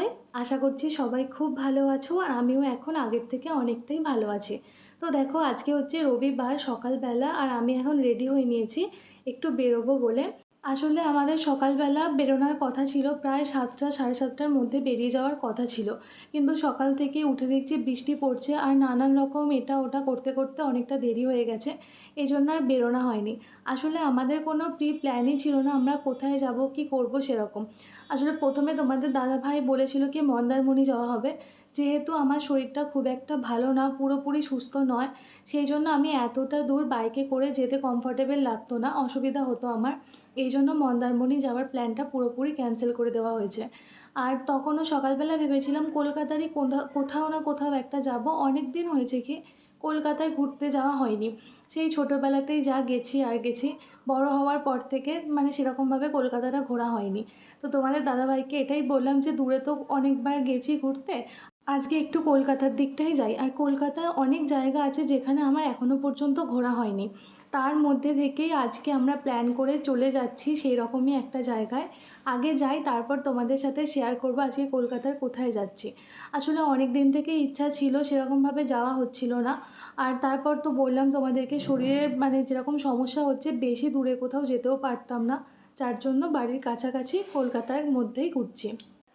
সবাই আশা করছি সবাই খুব ভালো আছো আর আমিও এখন আগের থেকে অনেকটাই ভালো আছি। তো দেখো, আজকে হচ্ছে রবিবার, সকালবেলা, আর আমি এখন রেডি হয়ে নিয়েছি একটু বেরোবো বলে। আসলে আমাদের সকালবেলা বেরোনোর কথা ছিল, প্রায় সাতটা, সাড়ে সাতটার মধ্যে বেরিয়ে যাওয়ার কথা ছিল। কিন্তু সকাল থেকে উঠে দেখছি বৃষ্টি পড়ছে আর নানান রকম এটা ওটা করতে করতে অনেকটা দেরি হয়ে গেছে এই জন্য আর বেরোনো হয়নি। আসলে আমাদের কোনো প্রি প্ল্যানই ছিল না আমরা কোথায় যাব, কি করব সেরকম। আসলে প্রথমে তোমাদের দাদা ভাই বলেছিল কি মন্দারমণি যাওয়া হবে যেহেতু আমার শরীরটা খুব একটা ভালো না, পুরোপুরি সুস্থ নয়, সেই জন্য আমি এতটা দূর বাইকে করে যেতে কমফর্টেবল লাগতো না, অসুবিধা হতো আমার। এই জন্য মন্দারমণি যাওয়ার প্ল্যানটা পুরোপুরি ক্যান্সেল করে দেওয়া হয়েছে। আর তখনও সকালবেলা ভেবেছিলাম কলকাতারই কোথা- কোথাও না কোথাও একটা যাব। অনেক দিন হয়েছে কি, কলকাতায় ঘুরতে যাওয়া হয়নি। সেই ছোটোবেলাতেই যা গেছি আর গেছি, বড় হওয়ার পর থেকে মানে সেরকমভাবে কলকাতাটা ঘোরা হয়নি। তো তোমাদের দাদাভাইকে এটাই বললাম যে দূরে তো অনেকবার গেছি ঘুরতে আজকে একটু কলকাতার দিকটাই যাই। আর কলকাতায় অনেক জায়গা আছে যেখানে আমার এখনও পর্যন্ত ঘোরা হয়নি। তার মধ্যে থেকেই আজকে আমরা প্ল্যান করে চলে যাচ্ছি সেই রকমই একটা জায়গায়। আগে যাই, তারপর তোমাদের সাথে শেয়ার করব আজকে কলকাতার কোথায় যাচ্ছি। আসলে অনেক দিন থেকে ইচ্ছা ছিল সেরকমভাবে যাওয়া হচ্ছিল না। আর তারপর তো বললাম তোমাদেরকে শরীরের মানে যেরকম সমস্যা হচ্ছে, বেশি দূরে কোথাও যেতেও পারতাম না। যার জন্য বাড়ির কাছাকাছি কলকাতার মধ্যেই ঘুরছি।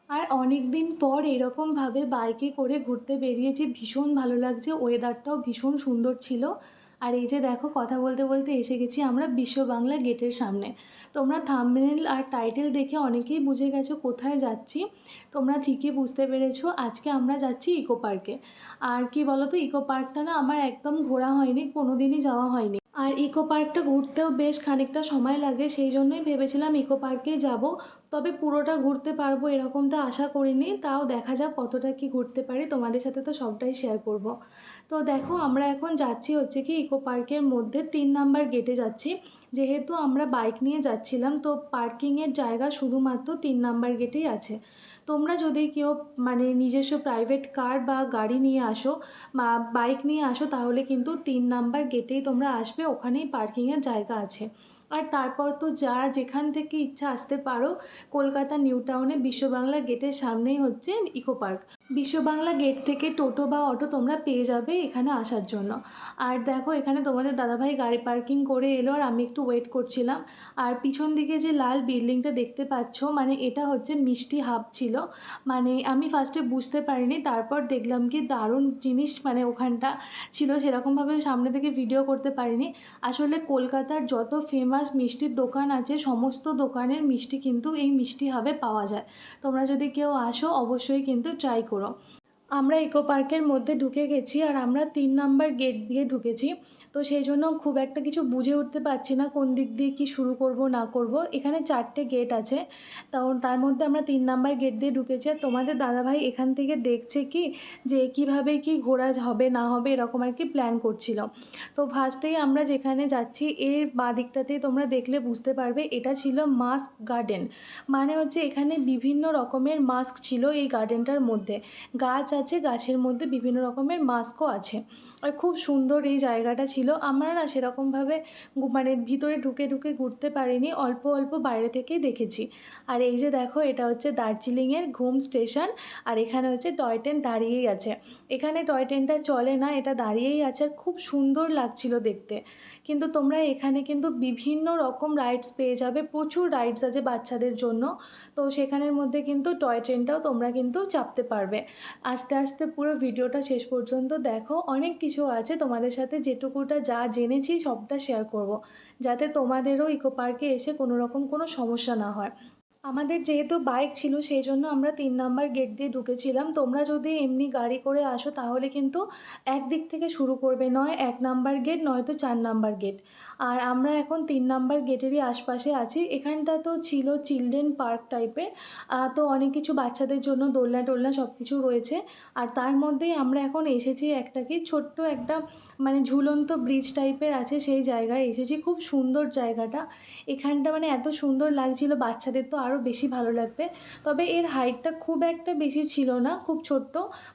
আর অনেক দিন পর এরকমভাবে বাইকে করে ঘুরতে বেরিয়েছি। ভীষণ ভালো লাগছে ওয়েদারটাও ভীষণ সুন্দর ছিল। আর এই যে দেখো, কথা বলতে বলতে এসে গেছি আমরা বিশ্ব বাংলা গেটের সামনে। তোমরা থাম্বনেল আর টাইটেল দেখে অনেকেই বুঝে গেছো কোথায় যাচ্ছি। তোমরা ঠিকই বুঝতে পেরেছ, আজকে আমরা যাচ্ছি ইকো পার্কে আর কি বলো তো ইকো পার্কটা না আমার একদম ঘোরা হয়নি কোনো দিনই যাওয়া হয়নি। আর ইকো পার্কটা ঘুরতেও বেশ খানিকটা সময় লাগে, সেই জন্যই ভেবেছিলাম ইকো পার্কে যাব। তবে পুরোটা ঘুরতে পারব এরকমটা আশা করিনি, তাও দেখা যাক কতটা কি ঘুরতে পারি। তোমাদের সাথে তো সবটাই শেয়ার করব। তো দেখো, আমরা এখন যাচ্ছি হচ্ছে কি ইকো পার্কের মধ্যে তিন নাম্বার গেটে যাচ্ছি। যেহেতু আমরা বাইক নিয়ে যাচ্ছিলাম, তো পার্কিংয়ের জায়গা শুধুমাত্র তিন নাম্বার গেটেই আছে। তোমরা যদি কেউ মানে নিজস্ব প্রাইভেট কার বা গাড়ি নিয়ে আসো বা বাইক নিয়ে আসো, তাহলে কিন্তু তিন নাম্বার গেটেই তোমরা আসবে, ওখানেই পার্কিংয়ের জায়গা আছে। আর তারপর তো যারা যেখান থেকে ইচ্ছা আসতে পারো, কলকাতা নিউ টাউনে বিশ্ববাংলা গেটের সামনেই হচ্ছে ইকো পার্ক বিশ্ববাংলা গেট থেকে টোটো বা অটো তোমরা পেয়ে যাবে এখানে আসার জন্য। আর দেখো, এখানে তোমাদের দাদাভাই গাড়ি পার্কিং করে এলো আর আমি একটু ওয়েট করছিলাম। আর পিছন দিকে যে লাল বিল্ডিংটা দেখতে পাচ্ছ মানে এটা হচ্ছে মিষ্টি হাব ছিল। মানে আমি ফার্স্টে বুঝতে পারিনি, তারপর দেখলাম কি দারুণ জিনিস মানে ওখানটা ছিল, সেরকমভাবে সামনে থেকে ভিডিও করতে পারিনি। আসলে কলকাতার যত ফেমাস মিষ্টির দোকান আছে, সমস্ত দোকানের মিষ্টি কিন্তু এই মিষ্টি হাবে পাওয়া যায়। তোমরা যদি কেউ আসো, অবশ্যই কিন্তু ট্রাই করো। করো আমরা ইকো পার্কের মধ্যে ঢুকে গেছি আর আমরা তিন নাম্বার গেট দিয়ে ঢুকেছি। তো সেই জন্য খুব একটা কিছু বুঝে উঠতে পারছি না কোন দিক দিয়ে কি শুরু করব, না করব। এখানে চারটে গেট আছে। তাও তার মধ্যে আমরা তিন নাম্বার গেট দিয়ে ঢুকেছি। আর তোমাদের দাদাভাই এখান থেকে দেখছে কি যে কীভাবে কি ঘোরা হবে, না হবে এরকম আর কি প্ল্যান করছিল। তো ফার্স্টেই আমরা যেখানে যাচ্ছি, এর বাঁ দিকটাতেই তোমরা দেখলে বুঝতে পারবে, এটা ছিল মাস্ক গার্ডেন মানে হচ্ছে এখানে বিভিন্ন রকমের মাস্ক ছিল এই গার্ডেনটার মধ্যে। গাছ আছে, গাছের মধ্যে বিভিন্ন রকমের মাস্কও আছে। আর খুব সুন্দর এই জায়গাটা ছিল। আমরা না সেরকমভাবে মানে ভিতরে ঢুকে ঢুকে ঘুরতে পারিনি, অল্প অল্প বাইরে থেকেই দেখেছি। আর এই যে দেখো, এটা হচ্ছে দার্জিলিংয়ের ঘুম স্টেশন, আর এখানে হচ্ছে টয় ট্রেন দাঁড়িয়েই আছে। এখানে টয় ট্রেনটা চলে না, এটা দাঁড়িয়েই আছে, আর খুব সুন্দর লাগছিল দেখতে। কিন্তু তোমরা এখানে কিন্তু বিভিন্ন রকম রাইডস পেয়ে যাবে, প্রচুর রাইডস আছে বাচ্চাদের জন্য। তো সেখানের মধ্যে কিন্তু টয় ট্রেনটাও তোমরা কিন্তু চাপতে পারবে। আস্তে আস্তে পুরো ভিডিওটা শেষ পর্যন্ত দেখো অনেক কিছু আছে তোমাদের সাথে যেটুকুটা যা জেনেছি সবটা শেয়ার করব। যাতে তোমাদেরও ইকো পার্কে এসে কোনো রকম কোনো সমস্যা না হয় আমাদের যেহেতু বাইক ছিল, সেই জন্য আমরা তিন নাম্বার গেট দিয়ে ঢুকেছিলাম। তোমরা যদি এমনি গাড়ি করে আসো, তাহলে কিন্তু এক দিক থেকে শুরু করবে। নয় এক নাম্বার গেট নয়তো চার নাম্বার গেট আর আমরা এখন তিন নাম্বার গেটেরই আশপাশে আছি। এখানটা তো ছিল চিলড্রেন পার্ক টাইপের তো অনেক কিছু বাচ্চাদের জন্য দোলনা টোলনা সব কিছু রয়েছে। আর তার মধ্যেই আমরা এখন এসেছি একটা কি ছোট্ট একটা মানে ঝুলন্ত ব্রিজ টাইপের আছে, সেই জায়গায় এসেছি। খুব সুন্দর জায়গাটা। এখানটা মানে এত সুন্দর লাগছিল, বাচ্চাদের তো আরও আরও বেশি ভালো লাগবে। তবে এর হাইটটা খুব একটা বেশি ছিল না, খুব ছোট্ট।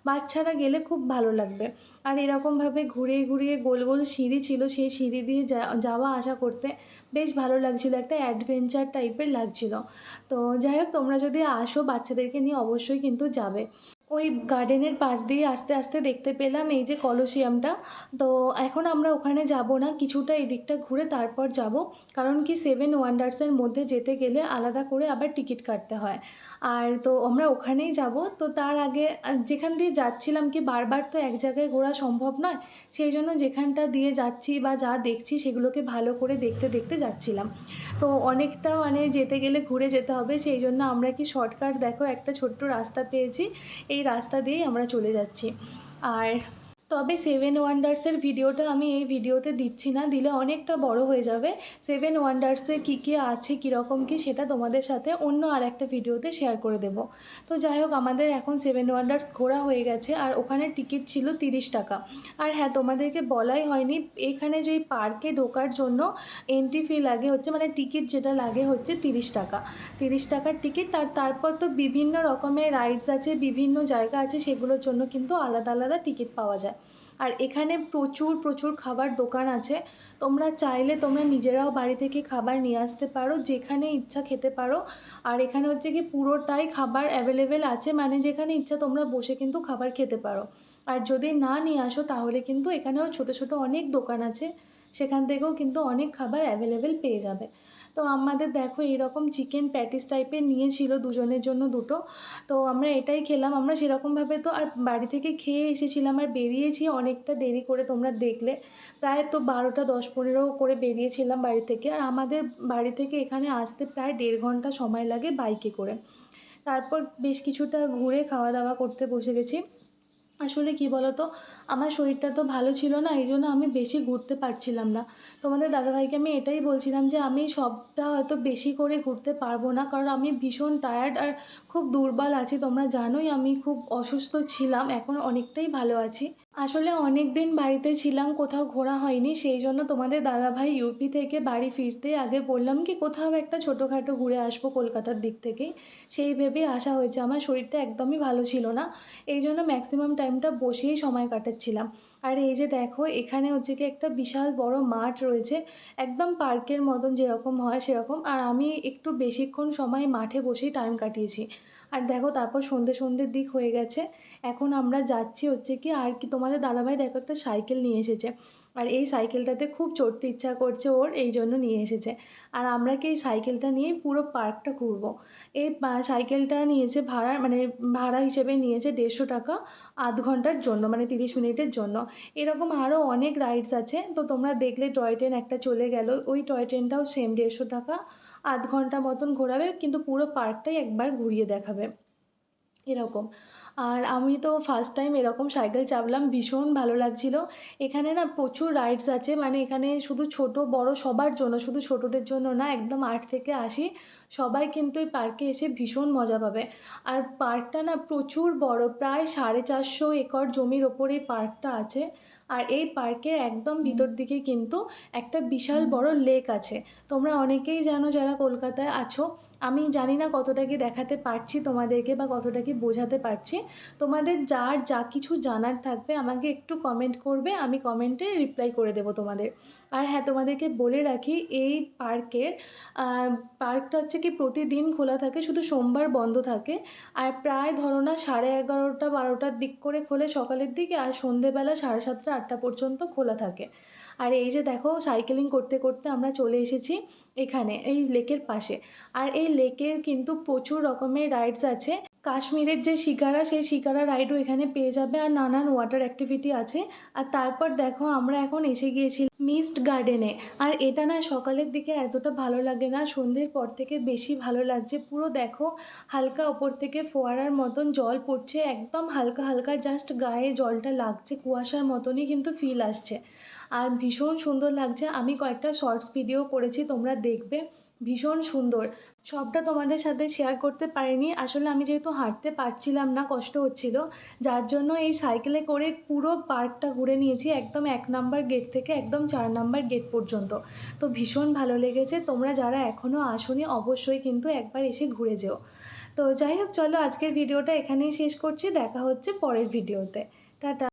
বাচ্চারা গেলে খুব ভালো লাগবে। আর এরকমভাবে ঘুরিয়ে ঘুরিয়ে গোল গোল সিঁড়ি ছিল, সেই সিঁড়ি দিয়ে যাওয়া আসা করতে বেশ ভালো লাগছিল, একটা অ্যাডভেঞ্চার টাইপের লাগছিল। তো যাই হোক, তোমরা যদি আসো, বাচ্চাদেরকে নিয়ে অবশ্যই কিন্তু যাবে। ওই গার্ডেনের পাশ দিয়ে আস্তে আস্তে দেখতে পেলাম এই যে কলসিয়ামটা। তো এখন আমরা ওখানে যাব না, কিছুটা এদিকটা ঘুরে তারপর যাব। কারণ কি সেভেন ওয়ান্ডার্সের মধ্যে যেতে গেলে আলাদা করে আবার টিকিট কাটতে হয়। আর তো আমরা ওখানেই যাব। তো তার আগে যেখান দিয়ে যাচ্ছিলাম কি বারবার তো এক জায়গায় ঘোরা সম্ভব নয়, সেই জন্য যেখানটা দিয়ে যাচ্ছি বা যা দেখছি সেগুলোকে ভালো করে দেখতে দেখতে যাচ্ছিলাম। তো অনেকটা মানে যেতে গেলে ঘুরে যেতে হবে, সেই জন্য আমরা কি শর্টকাট দেখো একটা ছোট্ট রাস্তা পেয়েছি। এই রাস্তা দিয়েই আমরা চলে যাচ্ছি। আর তবে সেভেন ওয়ান্ডার্সের ভিডিওটা আমি এই ভিডিওতে দিচ্ছি না, দিলে অনেকটা বড় হয়ে যাবে। সেভেন ওয়ান্ডার্সে কী কী আছে কীরকম কী সেটা তোমাদের সাথে অন্য আর একটা ভিডিওতে শেয়ার করে দেব। তো যাই হোক, আমাদের এখন সেভেন ওয়ান্ডার্স ঘোরা হয়ে গেছে, আর ওখানে টিকিট ছিল তিরিশ টাকা। আর হ্যাঁ তোমাদেরকে বলাই হয়নি, এখানে যে পার্কে ঢোকার জন্য এন্ট্রি ফি লাগে হচ্ছে মানে টিকিট যেটা লাগে হচ্ছে তিরিশ টাকা। তিরিশ টাকার টিকিট তার তারপর তো বিভিন্ন রকমের রাইডস আছে, বিভিন্ন জায়গা আছে, সেগুলোর জন্য কিন্তু আলাদা আলাদা টিকিট পাওয়া যায়। আর এখানে প্রচুর প্রচুর খাবার দোকান আছে। তোমরা চাইলে তোমরা নিজেরাও বাড়ি থেকে খাবার নিয়ে আসতে পারো, যেখানে ইচ্ছা খেতে পারো। আর এখানে হচ্ছে কি পুরোটাই খাবার অ্যাভেলেবেল আছে মানে যেখানে ইচ্ছা তোমরা বসে কিন্তু খাবার খেতে পারো। আর যদি না নিয়ে আসো, তাহলে কিন্তু এখানেও ছোটো ছোটো অনেক দোকান আছে। সেখান থেকেও কিন্তু অনেক খাবার অ্যাভেলেবেল পেয়ে যাবে। তো আমাদের দেখো এরকম চিকেন প্যাটিস টাইপের নিয়েছিল দুজনের জন্য দুটো। তো আমরা এটাই খেলাম, আমরা সেরকমভাবে তো আর বাড়ি থেকে খেয়ে এসেছিলাম আর বেরিয়েছি অনেকটা দেরি করে তোমরা দেখলে। প্রায় তো বারোটা দশ পনেরো করে বেরিয়েছিলাম বাড়ি থেকে আর আমাদের বাড়ি থেকে এখানে আসতে প্রায় দেড় ঘণ্টা সময় লাগে বাইকে করে। তারপর বেশ কিছুটা ঘুরে খাওয়া দাওয়া করতে বসে গেছি। আসলে কী বলো তো আমার শরীরটা তো ভালো ছিল না এই জন্য আমি বেশি ঘুরতে পারছিলাম না। তোমাদের দাদাভাইকে আমি এটাই বলছিলাম যে, আমি সবটা হয়তো বেশি করে ঘুরতে পারব না, কারণ আমি ভীষণ টায়ার্ড আর খুব দুর্বল আছি। তোমরা জানোই আমি খুব অসুস্থ ছিলাম, এখন অনেকটাই ভালো আছি। আসলে অনেক দিন বাড়িতে ছিলাম, কোথাও ঘোরা হয়নি সেই জন্য তোমাদের দাদাভাই ইউপি থেকে বাড়ি ফিরতে আগে বললাম কি, কোথাও একটা ছোটোখাটো ঘুরে আসব কলকাতার দিক থেকে সেই ভেবেই আসা হয়েছে। আমার শরীরটা একদমই ভালো ছিল না এই জন্য ম্যাক্সিমাম টাইমটা বসেই সময় কাটাচ্ছিলাম। আর এই যে দেখো, এখানে হচ্ছে কি একটা বিশাল বড় মাঠ রয়েছে, একদম পার্কের মতন যেরকম হয় সেরকম। আর আমি একটু বেশিক্ষণ সময় মাঠে বসেই টাইম কাটিয়েছি। আর দেখো, তারপর সন্ধে সন্ধ্যের দিক হয়ে গেছে। এখন আমরা যাচ্ছি হচ্ছে কি, আর কি তোমাদের দাদাভাই দেখো একটা সাইকেল নিয়ে এসেছে। আর এই সাইকেলটাতে খুব চড়তে ইচ্ছা করছে ওর, এই জন্য নিয়ে এসেছে। আর আমরা কি এই সাইকেলটা নিয়েই পুরো পার্কটা ঘুরবো? এই সাইকেলটা নিয়েছে ভাড়া মানে ভাড়া হিসেবে নিয়েছে দেড়শো টাকা আধ ঘণ্টার জন্য মানে তিরিশ মিনিটের জন্য। এরকম আরও অনেক রাইডস আছে, তো তোমরা দেখলে টয় ট্রেন একটা চলে গেল। ওই টয় ট্রেনটাও সেম দেড়শো টাকা আধ ঘণ্টা মতন ঘোরাবে, কিন্তু পুরো পার্কটাই একবার ঘুরিয়ে দেখাবে। এরকম। আর আমি তো ফার্স্ট টাইম এরকম সাইকেল চাপলাম ভীষণ ভালো লাগছিল। এখানে না প্রচুর রাইডস আছে মানে এখানে শুধু ছোট বড় সবার জন্য শুধু ছোটদের জন্য না একদম আট থেকে আশি সবাই কিন্তু এই পার্কে এসে ভীষণ মজা পাবে। আর পার্কটা না প্রচুর বড় প্রায় সাড়ে চারশো একর জমির ওপর এই পার্কটা আছে। আর এই পার্কের একদম ভিতর দিকে কিন্তু একটা বিশাল বড় লেক আছে। তোমরা অনেকেই জানো যারা কলকাতায় আছো আমি জানি না কতটা কি দেখাতে পারছি তোমাদেরকে বা কতটা কি বোঝাতে পারছি। তোমাদের যার যা কিছু জানার থাকবে আমাকে একটু কমেন্ট করবে, আমি কমেন্টে রিপ্লাই করে দেবো তোমাদের। আর হ্যাঁ তোমাদেরকে বলে রাখি, এই পার্কের পার্কটা হচ্ছে কি প্রতিদিন খোলা থাকে, শুধু সোমবার বন্ধ থাকে। আর প্রায় ধরো না সাড়ে এগারোটা বারোটার দিক করে খোলে সকালের দিকে, আর সন্ধেবেলা সাড়ে সাতটা আটটা পর্যন্ত খোলা থাকে। আর এই যে দেখো সাইকেলিং করতে করতে আমরা চলে এসেছি এখানে, এই লেকের পাশে। আর এই লেকে কিন্তু প্রচুর রকমের রাইডস আছে। কাশ্মীরের যে শিকারা, সেই শিকারা রাইডও এখানে পেয়ে যাবে আর নানান ওয়াটার অ্যাক্টিভিটি আছে। আর তারপর দেখো, আমরা এখন এসে গিয়েছি মিস্ট গার্ডেনে আর এটা না সকালের দিকে এতটা ভালো লাগে না, সন্ধ্যের পর থেকে বেশি ভালো লাগছে। পুরো দেখো, হালকা ওপর থেকে ফোয়ারার মতন জল পড়ছে, একদম হালকা হালকা জাস্ট গায়ে জলটা লাগছে, কুয়াশার মতনই কিন্তু ফিল আসছে। আর ভীষণ সুন্দর লাগছে। আমি কয়েকটা শর্টস ভিডিও করেছি, তোমরা দেখবে। ভীষণ সুন্দর। সবটা তোমাদের সাথে শেয়ার করতে পারিনি। আসলে আমি যেহেতু হাঁটতে পারছিলাম না, কষ্ট হচ্ছিল। যার জন্য এই সাইকেলে করে পুরো পার্কটা ঘুরে নিয়েছি, একদম এক নাম্বার গেট থেকে একদম চার নাম্বার গেট পর্যন্ত। তো ভীষণ ভালো লেগেছে। তোমরা যারা এখনও আসোনি, অবশ্যই কিন্তু একবার এসে ঘুরে যেও। তো যাই হোক, চলো আজকের ভিডিওটা এখানেই শেষ করছি। দেখা হচ্ছে পরের ভিডিওতে টাটা।